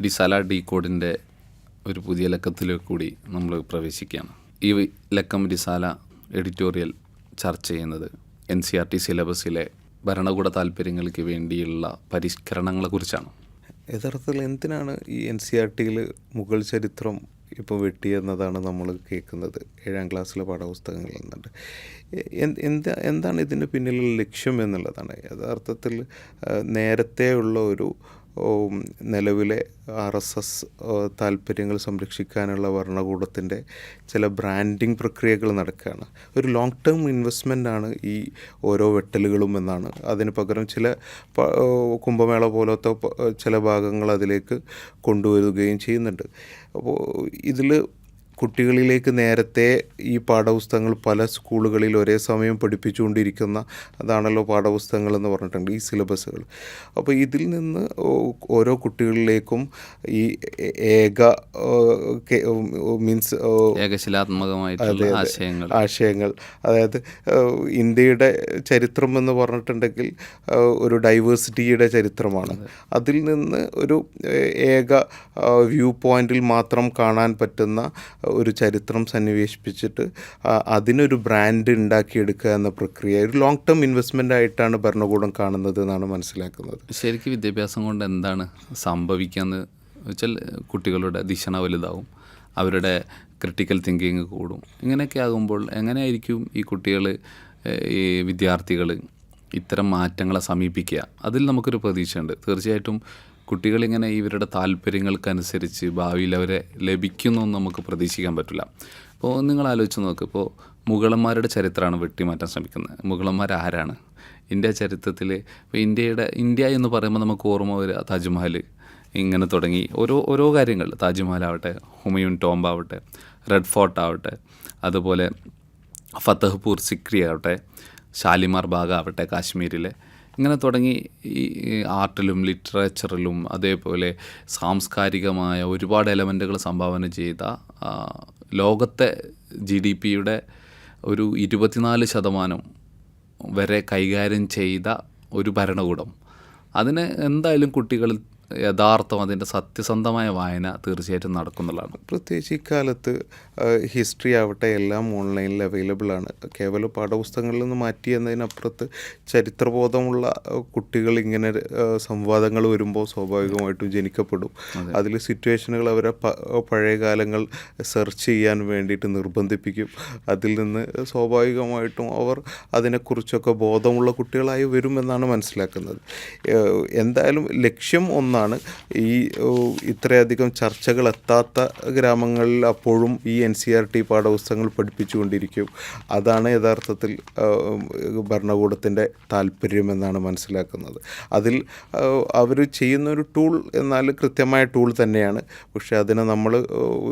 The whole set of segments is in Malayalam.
റിസാല ഡി കോഡിന്റെ ഒരു പുതിയ ലക്കത്തിലേക്ക് കൂടി നമ്മൾ പ്രവേശിക്കുകയാണ്. ഈ ലക്കം റിസാല എഡിറ്റോറിയൽ ചർച്ച ചെയ്യുന്നത് എൻ സി ആർ ടി സിലബസിലെ ഭരണകൂട താല്പര്യങ്ങൾക്ക് വേണ്ടിയുള്ള പരിഷ്കരണങ്ങളെക്കുറിച്ചാണ് യഥാർത്ഥത്തിൽ എന്തിനാണ് ഈ എൻ സി ആർ ടിയിൽ മുഗൾ ചരിത്രം ഇപ്പോൾ വെട്ടിയെന്നതാണ് നമ്മൾ കേൾക്കുന്നത്? ഏഴാം ക്ലാസ്സിലെ പാഠപുസ്തകങ്ങളിൽ നിന്നുണ്ട്. എന്താ എന്താണ് ഇതിന്റെ പിന്നിലുള്ള ലക്ഷ്യം എന്നുള്ളതാണ്. യഥാർത്ഥത്തിൽ നേരത്തെയുള്ള ഒരു നിലവിലെ ആർ എസ് എസ് താല്പര്യങ്ങൾ സംരക്ഷിക്കാനുള്ള ഭരണകൂടത്തിന്റെ ചില ബ്രാൻഡിങ് പ്രക്രിയകൾ നടക്കുകയാണ്. ഒരു ലോങ് ടേം ഇൻവെസ്റ്റ്മെന്റ് ആണ് ഈ ഓരോ വെട്ടലുകളും എന്നാണ്. അതിന് പകരം ചില കുംഭമേള പോലത്തെ ചില ഭാഗങ്ങൾ അതിലേക്ക് കൊണ്ടുവരികയും ചെയ്യുന്നുണ്ട്. അപ്പോൾ ഇതിൽ കുട്ടികളിലേക്ക് നേരത്തെ ഈ പാഠപുസ്തകങ്ങൾ പല സ്കൂളുകളിൽ ഒരേ സമയം പഠിപ്പിച്ചുകൊണ്ടിരിക്കുന്ന അതാണല്ലോ പാഠപുസ്തകങ്ങൾ എന്ന് പറഞ്ഞിട്ടുണ്ട് ഈ സിലബസുകൾ. അപ്പോൾ ഇതിൽ നിന്ന് ഓരോ കുട്ടികളിലേക്കും ഈ ഏക മീൻസ് ഏകശിലാത്മകമായിട്ടുള്ള ആശയങ്ങൾ. ആശയങ്ങൾ. അതായത് ഇന്ത്യയുടെ ചരിത്രം എന്ന് പറഞ്ഞിട്ടുണ്ടെങ്കിൽ ഒരു ഡൈവേഴ്സിറ്റിയുടെ ചരിത്രമാണ്. അതിൽ നിന്ന് ഒരു ഏക വ്യൂ പോയിന്റിൽ മാത്രം കാണാൻ പറ്റുന്ന ഒരു ചരിത്രം സന്നിവേശിപ്പിച്ചിട്ട് അതിനൊരു ബ്രാൻഡ് ഉണ്ടാക്കിയെടുക്കുക എന്ന പ്രക്രിയ ഒരു ലോങ് ടേം ഇൻവെസ്റ്റ്മെന്റ് ആയിട്ടാണ് ഭരണകൂടം കാണുന്നത് എന്നാണ് മനസ്സിലാക്കുന്നത്. ശരിക്കും വിദ്യാഭ്യാസം കൊണ്ട് എന്താണ് സംഭവിക്കാന്ന് വെച്ചാൽ കുട്ടികളുടെ ദിശണ വലുതാവും അവരുടെ ക്രിട്ടിക്കൽ തിങ്കിങ് കൂടും. ഇങ്ങനെയൊക്കെ ആകുമ്പോൾ എങ്ങനെയായിരിക്കും ഈ കുട്ടികൾ ഈ വിദ്യാർത്ഥികൾ ഇത്തരം മാറ്റങ്ങളെ സമീപിക്കുക? അതിൽ നമുക്കൊരു പ്രതീക്ഷയുണ്ട്. തീർച്ചയായിട്ടും കുട്ടികളിങ്ങനെ ഇവരുടെ താല്പര്യങ്ങൾക്കനുസരിച്ച് ഭാവിയിൽ അവരെ ലഭിക്കുന്നു എന്ന് നമുക്ക് പ്രതീക്ഷിക്കാൻ പറ്റില്ല. അപ്പോൾ നിങ്ങൾ ആലോചിച്ച് നോക്ക്. ഇപ്പോൾ മുഗളന്മാരുടെ ചരിത്രമാണ് വെട്ടിമാറ്റാൻ ശ്രമിക്കുന്നത്. മുഗളന്മാർ ആരാണ് ഇന്ത്യ ചരിത്രത്തിൽ ഇപ്പോൾ ഇന്ത്യയുടെ ഇന്ത്യ എന്ന് പറയുമ്പോൾ നമുക്ക് ഓർമ്മ വരിക താജ്മഹൽ ഇങ്ങനെ തുടങ്ങി. ഓരോ ഓരോ കാര്യങ്ങൾ. താജ്മഹൽ ആവട്ടെ ഹുമയൂൺ ടോംബ് ആവട്ടെ റെഡ് ഫോർട്ട് ആവട്ടെ അതുപോലെ ഫത്തഹ്പൂർ സിക്രി ആവട്ടെ ഷാലിമാർ ബാഗ് ആവട്ടെ കാശ്മീരിലെ. ഇങ്ങനെ തുടങ്ങി ഈ ആർട്ടിലും ലിറ്ററേച്ചറിലും അതേപോലെ സാംസ്കാരികമായ ഒരുപാട് എലമെന്റുകൾ സംഭാവന ചെയ്ത ലോകത്തെ ജി ഡി പിയുടെ ഒരു ഇരുപത്തിനാല് ശതമാനം വരെ കൈകാര്യം ചെയ്ത ഒരു ഭരണകൂടം. അതിന് എന്തായാലും കുട്ടികൾ യഥാർത്ഥം അതിന്റെ സത്യസന്ധമായ വായന തീർച്ചയായിട്ടും നടക്കുന്നുള്ളതാണ്. പ്രത്യേകിച്ച് ഇക്കാലത്ത് ഹിസ്റ്ററി ആവട്ടെ എല്ലാം ഓൺലൈനിൽ അവൈലബിൾ ആണ്. കേവലം പാഠപുസ്തകങ്ങളിൽ നിന്ന് മാറ്റി എന്നതിനപ്പുറത്ത് ചരിത്രബോധമുള്ള കുട്ടികൾ ഇങ്ങനെ സംവാദങ്ങൾ വരുമ്പോൾ സ്വാഭാവികമായിട്ടും ജനിക്കപ്പെടും. അതിൽ സിറ്റുവേഷനുകൾ അവരെ പഴയ കാലങ്ങൾ സെർച്ച് ചെയ്യാൻ വേണ്ടിയിട്ട് നിർബന്ധിപ്പിക്കും. അതിൽ നിന്ന് സ്വാഭാവികമായിട്ടും അവർ അതിനെക്കുറിച്ചൊക്കെ ബോധമുള്ള കുട്ടികളായി വരുമെന്നാണ് മനസ്സിലാക്കുന്നത്. എന്തായാലും ലക്ഷ്യം ഒന്നാണ്. ഈ ഏഹ് ഇത്രയധികം ചർച്ചകൾ എത്താത്ത ഗ്രാമങ്ങളിൽ അപ്പോഴും ഈ എൻ സി ആർ ടി പാഠപുസ്തകങ്ങൾ പഠിപ്പിച്ചുകൊണ്ടിരിക്കും. അതാണ് യഥാർത്ഥത്തിൽ ഭരണകൂടത്തിന്റെ താല്പര്യം എന്നാണ് മനസ്സിലാക്കുന്നത്. അതിൽ അവർ ചെയ്യുന്ന ഒരു ടൂൾ എന്നാൽ കൃത്യമായ ടൂൾ തന്നെയാണ്. പക്ഷേ അതിനെ നമ്മൾ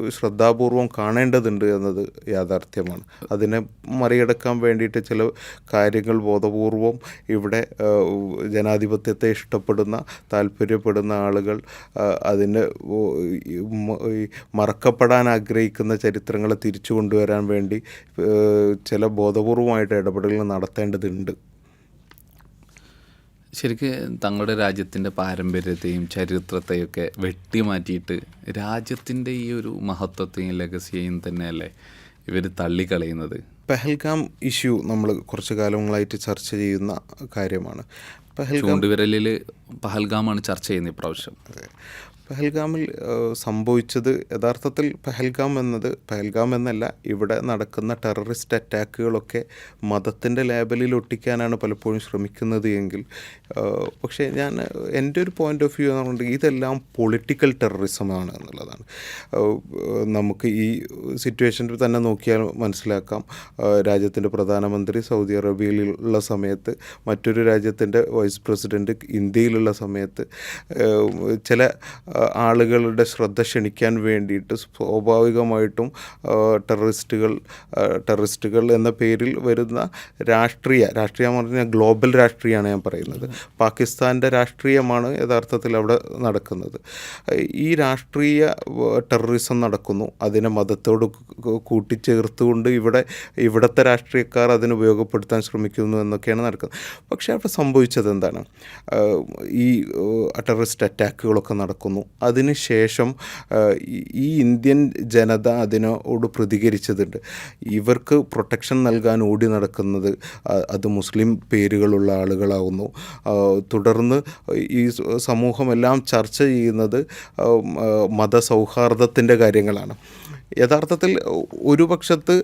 ശ്രദ്ധാപൂർവം കാണേണ്ടതുണ്ട് എന്നത് യാഥാർത്ഥ്യമാണ്. അതിനെ മറികടക്കാൻ വേണ്ടിയിട്ട് ചില കാര്യങ്ങൾ ബോധപൂർവം ഇവിടെ ജനാധിപത്യത്തെ ഇഷ്ടപ്പെടുന്ന താല്പര്യപ്പെടുന്ന ആളുകൾ അതിന് മറക്കപ്പെടാൻ ആഗ്രഹിക്കുന്ന ചരിത്രങ്ങളെ തിരിച്ചു കൊണ്ടുവരാൻ വേണ്ടി ചില ബോധപൂർവമായിട്ട് ഇടപെടലുകൾ നടത്തേണ്ടതുണ്ട്. ശരിക്ക് തങ്ങളുടെ രാജ്യത്തിന്റെ പാരമ്പര്യത്തെയും ചരിത്രത്തെയൊക്കെ വെട്ടിമാറ്റിയിട്ട് രാജ്യത്തിന്റെ ഈ ഒരു മഹത്വത്തെയും ലെഗസിയെയും തന്നെയല്ലേ ഇവർ തള്ളിക്കളയുന്നത്? പെഹൽഗാം ഇഷ്യൂ നമ്മൾ കുറച്ച് കാലങ്ങളായിട്ട് ചർച്ച ചെയ്യുന്ന കാര്യമാണ്. ചൂണ്ടുവിരലിൽ പഹൽഗാമാണ് ചർച്ച ചെയ്യുന്നത് ഇപ്രാവശ്യം പെഹൽഗാമിൽ സംഭവിച്ചത് യഥാർത്ഥത്തിൽ പെഹൽഗാം എന്നത് പെഹൽഗാം എന്നല്ല ഇവിടെ നടക്കുന്ന ടെററിസ്റ്റ് അറ്റാക്കുകളൊക്കെ മതത്തിന്റെ ലേബലിൽ ഒട്ടിക്കാനാണ് പലപ്പോഴും ശ്രമിക്കുന്നത് എങ്കിൽ പക്ഷേ ഞാൻ എന്റെ ഒരു പോയിന്റ് ഓഫ് വ്യൂ എന്ന് പറഞ്ഞിട്ടുണ്ടെങ്കിൽ ഇതെല്ലാം പൊളിറ്റിക്കൽ ടെററിസമാണ് എന്നുള്ളതാണ്. നമുക്ക് ഈ സിറ്റുവേഷനിൽ തന്നെ നോക്കിയാൽ മനസ്സിലാക്കാം. രാജ്യത്തിന്റെ പ്രധാനമന്ത്രി സൗദി അറേബ്യയിലുള്ള സമയത്ത് മറ്റൊരു രാജ്യത്തിന്റെ വൈസ് പ്രസിഡന്റ് ഇന്ത്യയിലുള്ള സമയത്ത് ചില ആളുകളുടെ ശ്രദ്ധ ക്ഷണിക്കാൻ വേണ്ടിയിട്ട് സ്വാഭാവികമായിട്ടും ടെററിസ്റ്റുകൾ ടെററിസ്റ്റുകൾ എന്ന പേരിൽ വരുന്ന രാഷ്ട്രീയ രാഷ്ട്രീയം പറഞ്ഞാൽ ഗ്ലോബൽ രാഷ്ട്രീയമാണ് ഞാൻ പറയുന്നത്. പാകിസ്ഥാന്റെ രാഷ്ട്രീയമാണ് യഥാർത്ഥത്തിൽ അവിടെ നടക്കുന്നത്. ഈ രാഷ്ട്രീയ ടെററിസം നടക്കുന്നു. അതിനെ മതത്തോട് കൂട്ടിച്ചേർത്തുകൊണ്ട് ഇവിടെ ഇവിടുത്തെ രാഷ്ട്രീയക്കാർ അതിന് ഉപയോഗപ്പെടുത്താൻ ശ്രമിക്കുന്നു എന്നൊക്കെയാണ് നടക്കുന്നത്. പക്ഷേ അവിടെ സംഭവിച്ചത് എന്താണ്? ഈ ടെററിസ്റ്റ് അറ്റാക്കുകളൊക്കെ നടക്കുന്നു. അതിനുശേഷം ഈ- ഇന്ത്യൻ ജനത അതിനോട് പ്രതികരിച്ചതുണ്ട്. ഇവർക്ക് പ്രൊട്ടക്ഷൻ നൽകാൻ ഓടി നടക്കുന്നത് അത് മുസ്ലിം പേരുകളുള്ള ആളുകളാവുന്നു. തുടർന്ന് ഈ സമൂഹമെല്ലാം ചർച്ച ചെയ്യുന്നത് മതസൗഹാർദ്ദത്തിന്റെ കാര്യങ്ങളാണ്. യഥാർത്ഥത്തിൽ ഒരു പക്ഷത്ത്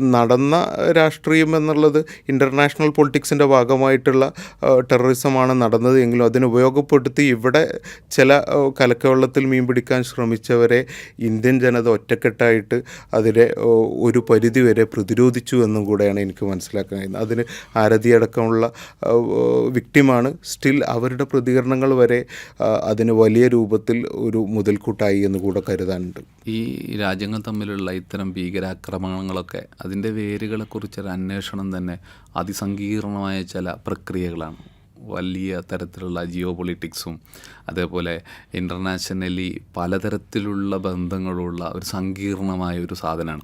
നടന്ന രാഷ്ട്രീയം എന്നുള്ളത് ഇന്റർനാഷണൽ പൊളിറ്റിക്സിന്റെ ഭാഗമായിട്ടുള്ള ടെററിസമാണ് നടന്നത്. എങ്കിലും അതിനെ ഉപയോഗപ്പെടുത്തി ഇവിടെ ചില കലക്കവെള്ളത്തിൽ മീൻ പിടിക്കാൻ ശ്രമിച്ചവരെ ഇന്ത്യൻ ജനത ഒറ്റക്കെട്ടായിട്ട് അതിനെ ഒരു പരിധി വരെ പ്രതിരോധിച്ചു എന്നും കൂടെയാണ് എനിക്ക് മനസ്സിലാക്കാൻ കഴിയുന്നത് അതിന് ആരതി അടക്കമുള്ള വിക്ടിമാണ് സ്റ്റിൽ അവരുടെ പ്രതികരണങ്ങൾ വരെ അതിന് വലിയ രൂപത്തിൽ ഒരു മുതൽക്കൂട്ടായി എന്ന് കൂടെ കരുതാനുണ്ട്. ഈ രാജ്യങ്ങൾ തമ്മിലുള്ള ഇത്തരം ഭീകരാക്രമണങ്ങളൊക്കെ അതിന്റെ വേരുകളെക്കുറിച്ചൊരു അന്വേഷണം തന്നെ അതിസങ്കീർണമായ ചില പ്രക്രിയകളാണ്. വലിയ തരത്തിലുള്ള ജിയോ പൊളിറ്റിക്സും അതേപോലെ ഇന്റർനാഷണലി പലതരത്തിലുള്ള ബന്ധങ്ങളുള്ള ഒരു സങ്കീർണമായ ഒരു സാധനമാണ്.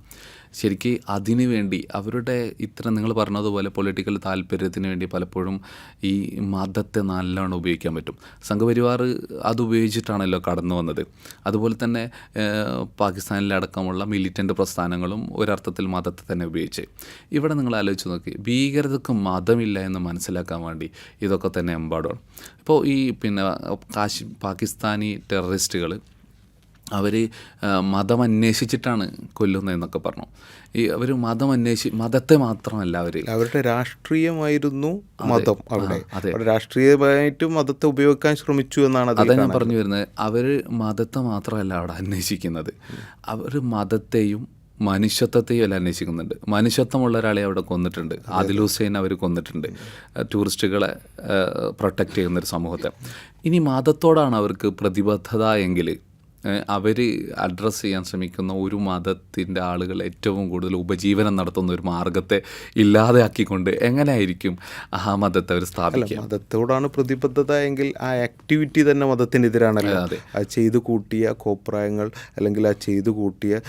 ശരിക്ക് അതിനു വേണ്ടി അവരുടെ ഇത്ര നിങ്ങൾ പറഞ്ഞതുപോലെ പൊളിറ്റിക്കൽ താല്പര്യത്തിന് വേണ്ടി പലപ്പോഴും ഈ മതത്തെ നല്ലോണം ഉപയോഗിക്കാൻ പറ്റും. സംഘപരിവാർ അത് ഉപയോഗിച്ചിട്ടാണല്ലോ കടന്നു വന്നത്. അതുപോലെ തന്നെ പാകിസ്ഥാനിലടക്കമുള്ള മിലിറ്റന്റ് പ്രസ്ഥാനങ്ങളും ഒരർത്ഥത്തിൽ മതത്തെ തന്നെ ഉപയോഗിച്ച്. ഇവിടെ നിങ്ങൾ ആലോചിച്ച് നോക്കി ഭീകരതക്ക് മതമില്ല എന്ന് മനസ്സിലാക്കാൻ വേണ്ടി ഇതൊക്കെ തന്നെ എമ്പാടുമാണ്. ഇപ്പോൾ ഈ പിന്നെ കാശി പാകിസ്ഥാനി ടെററിസ്റ്റുകൾ അവർ മതം അന്വേഷിച്ചിട്ടാണ് കൊല്ലുന്നതെന്നൊക്കെ പറഞ്ഞു. ഈ അവർ മതം അന്വേഷി മതത്തെ മാത്രമല്ല അവർ അവരുടെ രാഷ്ട്രീയമായിരുന്നു മതം അവിടെ. രാഷ്ട്രീയമായിട്ട് മതത്തെ ഉപയോഗിക്കാൻ ശ്രമിച്ചു എന്നാണ് അതാ ഞാൻ പറഞ്ഞു വരുന്നത്. അവർ മതത്തെ മാത്രമല്ല അവിടെ അന്വേഷിക്കുന്നത്. അവർ മതത്തെയും മനുഷ്യത്വത്തെയും അന്വേഷിക്കുന്നുണ്ട്. മനുഷ്യത്വമുള്ള ഒരാളെ അവിടെ കൊന്നിട്ടുണ്ട്. ആദിൽ ഹുസൈൻ അവർ കൊന്നിട്ടുണ്ട്. ടൂറിസ്റ്റുകളെ പ്രൊട്ടക്റ്റ് ചെയ്യുന്ന ഒരു സമൂഹത്തെ. ഇനി മതത്തോടാണ് അവർക്ക് പ്രതിബദ്ധത എങ്കിൽ അവർ അഡ്രസ്സ് ചെയ്യാൻ ശ്രമിക്കുന്ന ഒരു മതത്തിന്റെ ആളുകൾ ഏറ്റവും കൂടുതൽ ഉപജീവനം നടത്തുന്ന ഒരു മാർഗത്തെ ഇല്ലാതെയാക്കിക്കൊണ്ട് എങ്ങനെയായിരിക്കും ആ മതത്തെ അവർ സ്ഥാപിക്കുക? മതത്തോടാണ് പ്രതിബദ്ധത എങ്കിൽ ആ ആക്ടിവിറ്റി തന്നെ മതത്തിനെതിരാണല്ലോ. ആ ചെയ്തു കൂട്ടിയ കോപ്രായങ്ങൾ അല്ലെങ്കിൽ ആ ചെയ്തു കൂട്ടിയ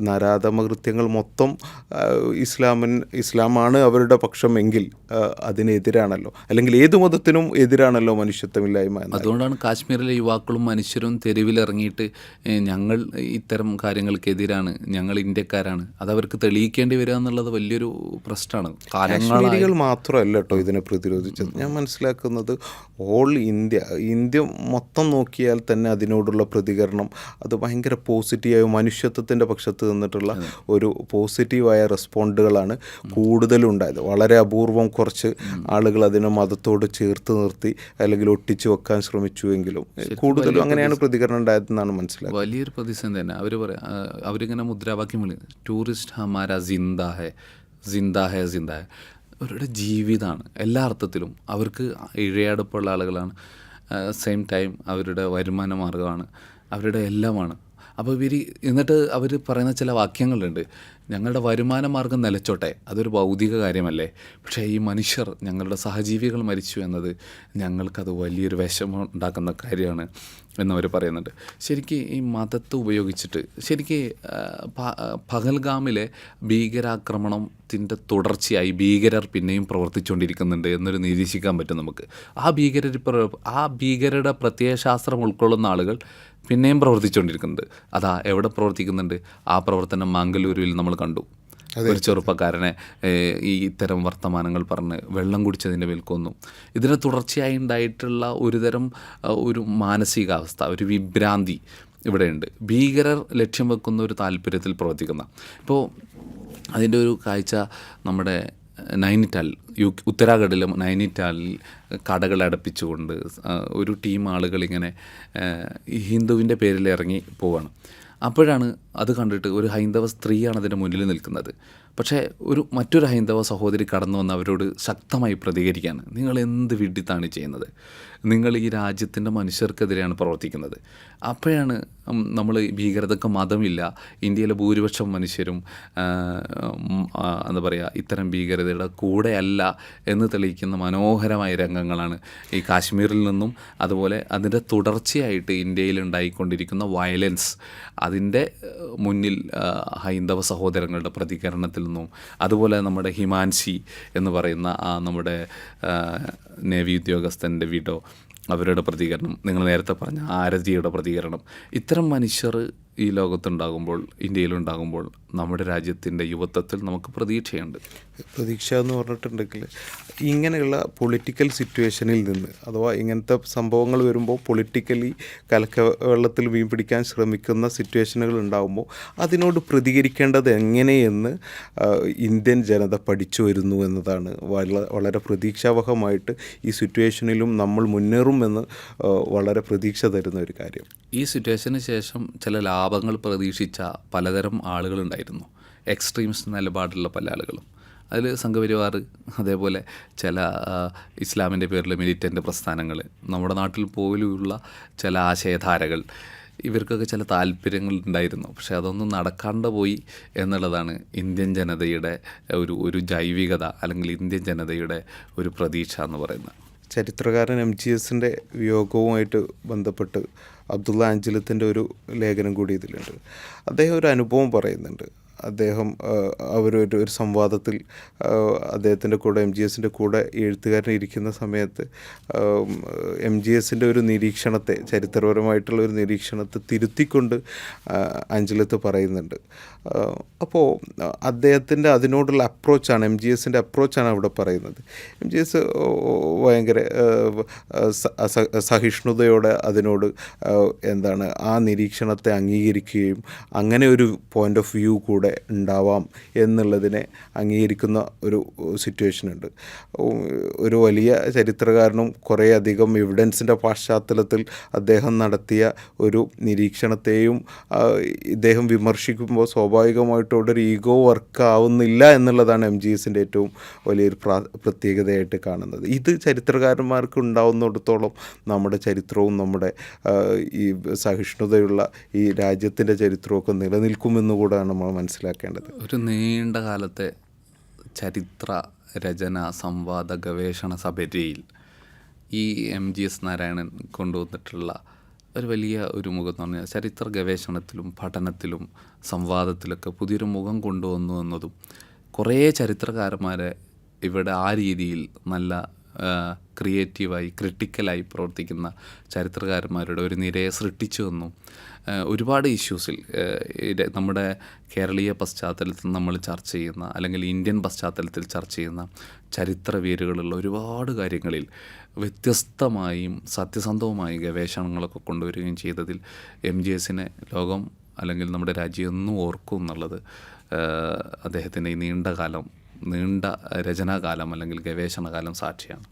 നരാധമ കൃത്യങ്ങൾ മൊത്തം ഇസ്ലാമിൻ ഇസ്ലാമാണ് അവരുടെ പക്ഷമെങ്കിൽ അതിനെതിരാണല്ലോ. അല്ലെങ്കിൽ ഏത് മതത്തിനും എതിരാണല്ലോ മനുഷ്യത്വമില്ലായ്മ അതുകൊണ്ടാണ് കാശ്മീരിലെ യുവാക്കളും മനുഷ്യരും തെരുവിലിറങ്ങിയിട്ട് ഞങ്ങൾ ഇത്തരം കാര്യങ്ങൾക്കെതിരാണ് ഞങ്ങൾ ഇന്ത്യക്കാരാണ്. അത് അവർക്ക് തെളിയിക്കേണ്ടി വരിക എന്നുള്ളത് വലിയൊരു പ്രശ്നമാണ്. കാശ്മീരികൾ മാത്രമല്ല കേട്ടോ ഇതിനെ പ്രതിരോധിച്ചത്. ഞാൻ മനസ്സിലാക്കുന്നത് ഓൾ ഇന്ത്യ ഇന്ത്യ മൊത്തം നോക്കിയാൽ തന്നെ അതിനോടുള്ള പ്രതികരണം അത് ഭയങ്കര പോസിറ്റീവായ മനുഷ്യത്വത്തിന്റെ പക്ഷത്ത് നിന്നിട്ടുള്ള ഒരു പോസിറ്റീവായ റെസ്പോണ്ടുകളാണ് കൂടുതലും ഉണ്ടായത്. വളരെ അപൂർവം കുറച്ച് ആളുകൾ അതിനെ മതത്തോട് ചേർത്ത് നിർത്തി അല്ലെങ്കിൽ ഒട്ടിച്ചു വെക്കാൻ ശ്രമിച്ചുവെങ്കിലും കൂടുതലും അങ്ങനെയാണ് പ്രതികരണം ഉണ്ടായതെന്നാണ് മനസ്സിലാക്കുന്നത് വലിയൊരു പ്രതിസന്ധി തന്നെ. അവർ പറയാം അവരിങ്ങനെ മുദ്രാവാക്യം വിളി ടൂറിസ്റ്റ് ഹമാര ജിന്ദ ഹെ ജിന്ദ ഹെ ജിന്ദ ഹെ അവരുടെ ജീവിതമാണ് എല്ലാ അർത്ഥത്തിലും അവർക്ക് ഇഴയടുപ്പുള്ള ആളുകളാണ്. സെയിം ടൈം അവരുടെ വരുമാന മാർഗമാണ് അവരുടെ എല്ലാമാണ്. അപ്പോൾ ഇവർ എന്നിട്ട് അവർ പറയുന്ന ചില വാക്യങ്ങളുണ്ട്. ഞങ്ങളുടെ വരുമാന മാർഗം നിലച്ചോട്ടെ. അതൊരു ഭൗതിക കാര്യമല്ലേ? പക്ഷേ ഈ മനുഷ്യർ ഞങ്ങളുടെ സഹജീവികൾ മരിച്ചു എന്നത് ഞങ്ങൾക്കത് വലിയൊരു വിഷമം ഉണ്ടാക്കുന്ന കാര്യമാണ് എന്നവർ പറയുന്നുണ്ട്. ശരിക്കും ഈ മതത്തെ ഉപയോഗിച്ചിട്ട് ശരിക്ക് പകൽഗാമിലെ ഭീകരാക്രമണത്തിന്റെ തുടർച്ചയായി ഭീകരർ പിന്നെയും പ്രവർത്തിച്ചുകൊണ്ടിരിക്കുന്നുണ്ട് എന്നൊരു നിരീക്ഷിക്കാൻ പറ്റും നമുക്ക്. ആ ഭീകരർ ആ ഭീകരരുടെ പ്രത്യയശാസ്ത്രം ഉൾക്കൊള്ളുന്ന ആളുകൾ പിന്നെയും പ്രവർത്തിച്ചുകൊണ്ടിരിക്കുന്നത്. അതാ എവിടെ പ്രവർത്തിക്കുന്നുണ്ട്? ആ പ്രവർത്തനം മംഗലൂരുവിൽ നമ്മൾ കണ്ടു. ഒരു ചെറുപ്പക്കാരനെ ഈ ഇത്തരം വർത്തമാനങ്ങൾ പറഞ്ഞ് വെള്ളം കുടിച്ചതിന്റെ വിൽക്കൊന്നു കൊന്നു. ഇതിന് തുടർച്ചയായി ഉണ്ടായിട്ടുള്ള ഒരുതരം ഒരു മാനസികാവസ്ഥ ഒരു വിഭ്രാന്തി ഇവിടെയുണ്ട്. ഭീകരർ ലക്ഷ്യം വെക്കുന്ന ഒരു താല്പര്യത്തിൽ പ്രവർത്തിക്കുന്ന. ഇപ്പോൾ അതിന്റെ ഒരു കാഴ്ച നമ്മുടെ നൈനിറ്റാൽ യു ഉത്തരാഖണ്ഡിലെ നൈനിറ്റാലിൽ കടകൾ അടപ്പിച്ചുകൊണ്ട് ഒരു ടീം ആളുകൾ ഇങ്ങനെ ഹിന്ദുവിന്റെ പേരിൽ ഇറങ്ങി പോവാണ്. അപ്പോഴാണ് അത് കണ്ടിട്ട് ഒരു ഹൈന്ദവ സ്ത്രീയാണ് അതിന്റെ മുന്നിൽ നിൽക്കുന്നത്. പക്ഷേ ഒരു മറ്റൊരു ഹൈന്ദവ സഹോദരി കടന്നു വന്ന് അവരോട് ശക്തമായി പ്രതികരിക്കാൻ നിങ്ങൾ എന്ത് വിഡിത്താണ് ചെയ്യുന്നത്? നിങ്ങൾ ഈ രാജ്യത്തിന്റെ മനുഷ്യർക്കെതിരെയാണ് പ്രവർത്തിക്കുന്നത്. അപ്പോഴാണ് നമ്മൾ ഭീകരതക്ക് മതമില്ല. ഇന്ത്യയിലെ ഭൂരിപക്ഷം മനുഷ്യരും എന്താ പറയുക ഇത്തരം ഭീകരതയുടെ കൂടെയല്ല എന്ന് തെളിയിക്കുന്ന മനോഹരമായ രംഗങ്ങളാണ് ഈ കാശ്മീരിൽ നിന്നും അതുപോലെ അതിന്റെ തുടർച്ചയായിട്ട് ഇന്ത്യയിൽ ഉണ്ടായിക്കൊണ്ടിരിക്കുന്ന വയലൻസ് അതിന്റെ മുന്നിൽ ഹൈന്ദവ സഹോദരങ്ങളുടെ പ്രതികരണത്തിൽ നിന്നും അതുപോലെ നമ്മുടെ ഹിമാൻഷി എന്ന് പറയുന്ന ആ നമ്മുടെ നേവി ഉദ്യോഗസ്ഥന്റെ വീടോ അവരുടെ പ്രതികരണം നിങ്ങൾ നേരത്തെ പറഞ്ഞ ആരതിയുടെ പ്രതികരണം ഇത്തരം മനുഷ്യർ ഈ ലോകത്തുണ്ടാകുമ്പോൾ ഇന്ത്യയിലുണ്ടാകുമ്പോൾ നമ്മുടെ രാജ്യത്തിന്റെ യുവത്വത്തിൽ നമുക്ക് പ്രതീക്ഷയുണ്ട്. പ്രതീക്ഷ എന്ന് പറഞ്ഞിട്ടുണ്ടെങ്കിൽ ഇങ്ങനെയുള്ള പൊളിറ്റിക്കൽ സിറ്റുവേഷനിൽ നിന്ന് അഥവാ ഇങ്ങനത്തെ സംഭവങ്ങൾ വരുമ്പോൾ പൊളിറ്റിക്കലി കലക്ക വെള്ളത്തിൽ മീൻ പിടിക്കാൻ ശ്രമിക്കുന്ന സിറ്റുവേഷനുകൾ ഉണ്ടാകുമ്പോൾ അതിനോട് പ്രതികരിക്കേണ്ടത് എങ്ങനെയെന്ന് ഇന്ത്യൻ ജനത പഠിച്ചു വരുന്നു എന്നതാണ് വള- വളരെ പ്രതീക്ഷാവഹമായിട്ട് ഈ സിറ്റുവേഷനിലും നമ്മൾ മുന്നേറുമെന്ന് വളരെ പ്രതീക്ഷ തരുന്ന ഒരു കാര്യം. ഈ സിറ്റുവേഷന് ശേഷം ചില ലാഭങ്ങൾ പ്രതീക്ഷിച്ച പലതരം ആളുകളുണ്ടായിരുന്നു. എക്സ്ട്രീംസ് നിലപാടുള്ള പല ആളുകളും. അതിൽ സംഘപരിവാർ അതേപോലെ ചില ഇസ്ലാമിന്റെ പേരിൽ മിലിറ്റന്റ് പ്രസ്ഥാനങ്ങൾ നമ്മുടെ നാട്ടിൽ പോലുള്ള ചില ആശയധാരകൾ ഇവർക്കൊക്കെ ചില താല്പര്യങ്ങൾ ഉണ്ടായിരുന്നു. പക്ഷേ അതൊന്നും നടക്കാണ്ട് പോയി എന്നുള്ളതാണ് ഇന്ത്യൻ ജനതയുടെ ഒരു ഒരു ജൈവികത അല്ലെങ്കിൽ ഇന്ത്യൻ ജനതയുടെ ഒരു പ്രതീക്ഷ എന്ന് പറയുന്നത്. ചരിത്രകാരൻ എം ജി എസിന്റെ വിയോഗവുമായിട്ട് ബന്ധപ്പെട്ട് അബ്ദുള്ള അഞ്ചലത്തിന്റെ ഒരു ലേഖനം കൂടി ഇതിലുണ്ട്. അദ്ദേഹം ഒരു അനുഭവം പറയുന്നുണ്ട്. അദ്ദേഹം അവരൊരു ഒരു സംവാദത്തിൽ അദ്ദേഹത്തിന്റെ കൂടെ എം ജി എസിന്റെ കൂടെ എഴുത്തുകാരൻ ഇരിക്കുന്ന സമയത്ത് എം ജി എസിന്റെ ഒരു നിരീക്ഷണത്തെ ചരിത്രപരമായിട്ടുള്ള ഒരു നിരീക്ഷണത്തെ തിരുത്തിക്കൊണ്ട് അഞ്ചലത്ത് പറയുന്നുണ്ട്. അപ്പോൾ അദ്ദേഹത്തിന്റെ അതിനോടുള്ള അപ്രോച്ചാണ് എം ജി എസിന്റെ അപ്രോച്ചാണ് അവിടെ പറയുന്നത്. എം ജി എസ് ഭയങ്കര സഹിഷ്ണുതയോടെ അതിനോട് എന്താണ് ആ നിരീക്ഷണത്തെ അംഗീകരിക്കുകയും അങ്ങനെ ഒരു പോയിന്റ് ഓഫ് വ്യൂ കൂടെ ഉണ്ടാവാം എന്നുള്ളതിനെ അംഗീകരിക്കുന്ന ഒരു സിറ്റുവേഷനുണ്ട് ഒരു വലിയ ചരിത്രകാരനും കുറേ അധികം എവിഡൻസിന്റെ പശ്ചാത്തലത്തിൽ അദ്ദേഹം നടത്തിയ ഒരു നിരീക്ഷണത്തെയും ഇദ്ദേഹം വിമർശിക്കുമ്പോൾ സ്വാഭാവികമായിട്ടും അവിടെ ഒരു ഈഗോ വർക്ക് ആവുന്നില്ല എന്നുള്ളതാണ് എം ജി എസിന്റെ ഏറ്റവും വലിയൊരു പ്രാ പ്രത്യേകതയായിട്ട് കാണുന്നത്. ഇത് ചരിത്രകാരന്മാർക്ക് ഉണ്ടാവുന്നിടത്തോളം നമ്മുടെ ചരിത്രവും നമ്മുടെ ഈ സഹിഷ്ണുതയുള്ള ഈ രാജ്യത്തിന്റെ ചരിത്രമൊക്കെ നിലനിൽക്കുമെന്ന് നമ്മൾ നമ്മൾ മനസ്സിലാക്കേണ്ടത്. ഒരു നീണ്ട കാലത്തെ ചരിത്ര രചന സംവാദ ഗവേഷണ സഭയിൽ ഈ എം ജി എസ് നാരായണൻ കൊണ്ടുവന്നിട്ടുള്ള ഒരു വലിയ ഒരു മുഖം എന്ന് പറഞ്ഞാൽ ചരിത്ര ഗവേഷണത്തിലും പഠനത്തിലും സംവാദത്തിലൊക്കെ പുതിയൊരു മുഖം കൊണ്ടുവന്നു എന്നതും കുറേ ചരിത്രകാരന്മാരെ ഇവിടെ ആ രീതിയിൽ നല്ല ക്രിയേറ്റീവായി ക്രിട്ടിക്കലായി പ്രവർത്തിക്കുന്ന ചരിത്രകാരന്മാരുടെ ഒരു നിരയെ സൃഷ്ടിച്ചു വന്നു ഒരുപാട് ഇഷ്യൂസിൽ നമ്മുടെ കേരളീയ പശ്ചാത്തലത്തിൽ നമ്മൾ ചർച്ച ചെയ്യുന്ന അല്ലെങ്കിൽ ഇന്ത്യൻ പശ്ചാത്തലത്തിൽ ചർച്ച ചെയ്യുന്ന ചരിത്ര വേരുകളുള്ള ഒരുപാട് കാര്യങ്ങളിൽ വ്യത്യസ്തമായും സത്യസന്ധവുമായും ഗവേഷണങ്ങളൊക്കെ കൊണ്ടുവരികയും ചെയ്തതിൽ എം ജി എസിനെ ലോകം അല്ലെങ്കിൽ നമ്മുടെ രാജ്യം എന്നും ഓർക്കും എന്നുള്ളത് അദ്ദേഹത്തിന്റെ ഈ നീണ്ട കാലം നീണ്ട രചനാകാലം അല്ലെങ്കിൽ ഗവേഷണകാലം സാക്ഷിയാണ്.